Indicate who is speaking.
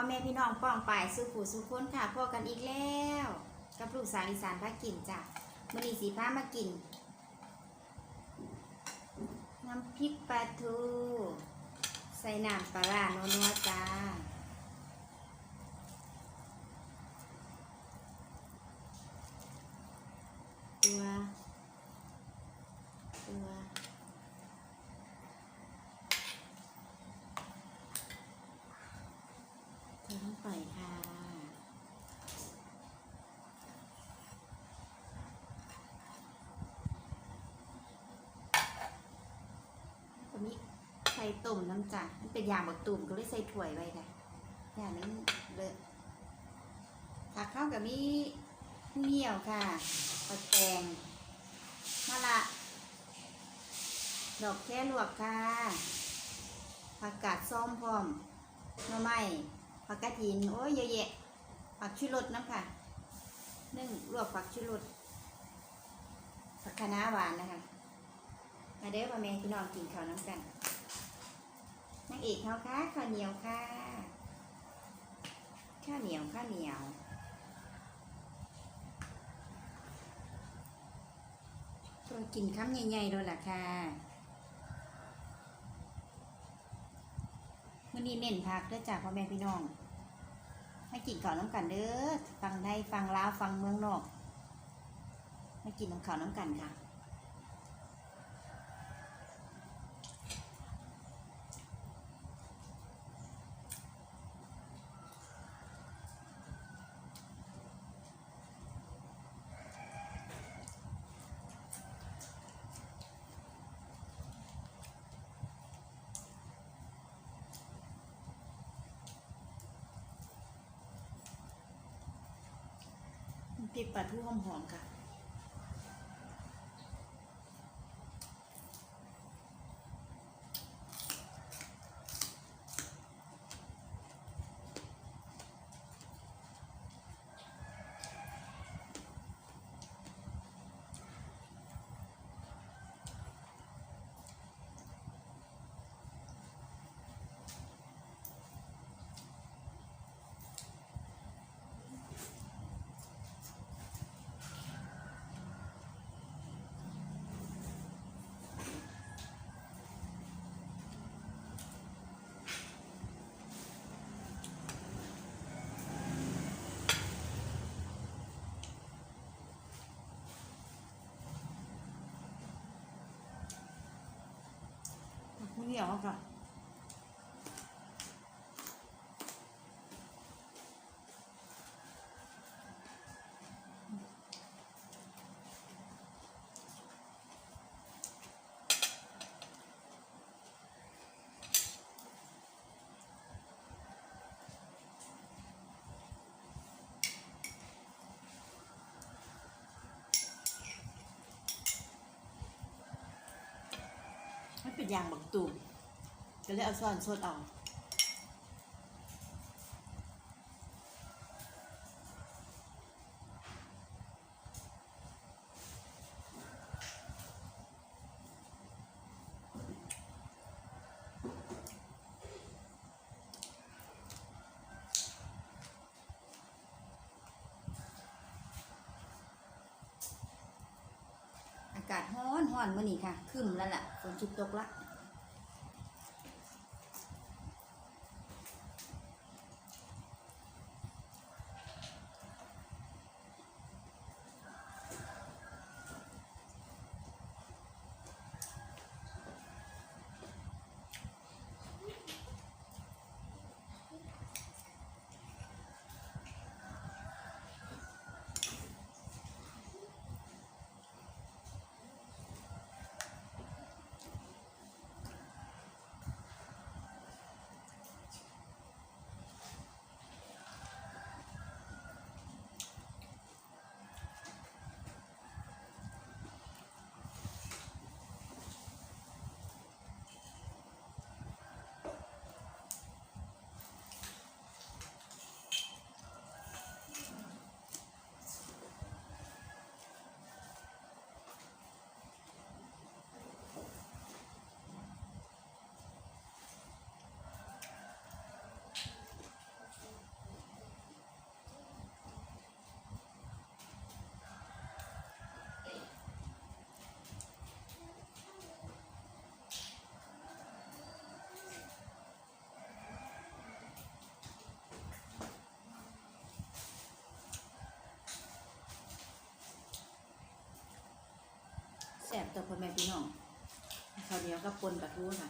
Speaker 1: พ่อแม่พี่น้องป้องป่ายสุขุสุขคนค่ะพ่อกันอีกแล้ว กับลูกสาวอีสานพากินจ้ะมือนี้สีผ้ามากิน น้ำพริกปลาทู ใส่น้ำปลาร้านัวจ้า ตัว ตัวเธอต้องปล่อยค่ะตอนนี้ใส่ตุ่มน้ำจ้ะมันเป็นยางบักตุ่มก็เลยใส่ถ้วยไว้ค่ะอย่างนั้เลอะผักเข้ากับมีเหนียวค่ะปลาแกงมะละดอกแค่ลวกค่ะผักกาดส้อมพร้อมหน่อไม้ผักกระถินโอ้ยเยอะแยะผักชูรสน้ำค่ะนึ่งลวกผักชูรสผักคะน้าหวานนะคะมาเด้อมาแม่พี่น้องกินข้าวน้ำกัน เอกเขาค่ะข้าวเหนียวค่ะ ข้าวเหนียวข้าวเหนียวตัวกินคำใหญ่ๆด้วยล่ะค่ะมื่อนี้เน้นพักเด้อจ้าพ่อแม่พี่น้องมากินข้าวน้ำกันเด้อ ฟังไทยฟังลาวฟังเมืองนอกมากินน้ำข้าวน้ำกันค่ะ พริกปลาทูหอมๆค่ะ ไม่เหนี ยวอะค่ะมันเป็นยางบักตุ่มก็เลยเอาซ่อนสดเอาากาศฮ้อนฮ้อนมื่อนี้ค่ะครึ้มแล้วล่ะฝนจุดตกละ ม ตัวพ่อแม่พี่น้องข้าวเหนียวกับปนปลาทูค่ะ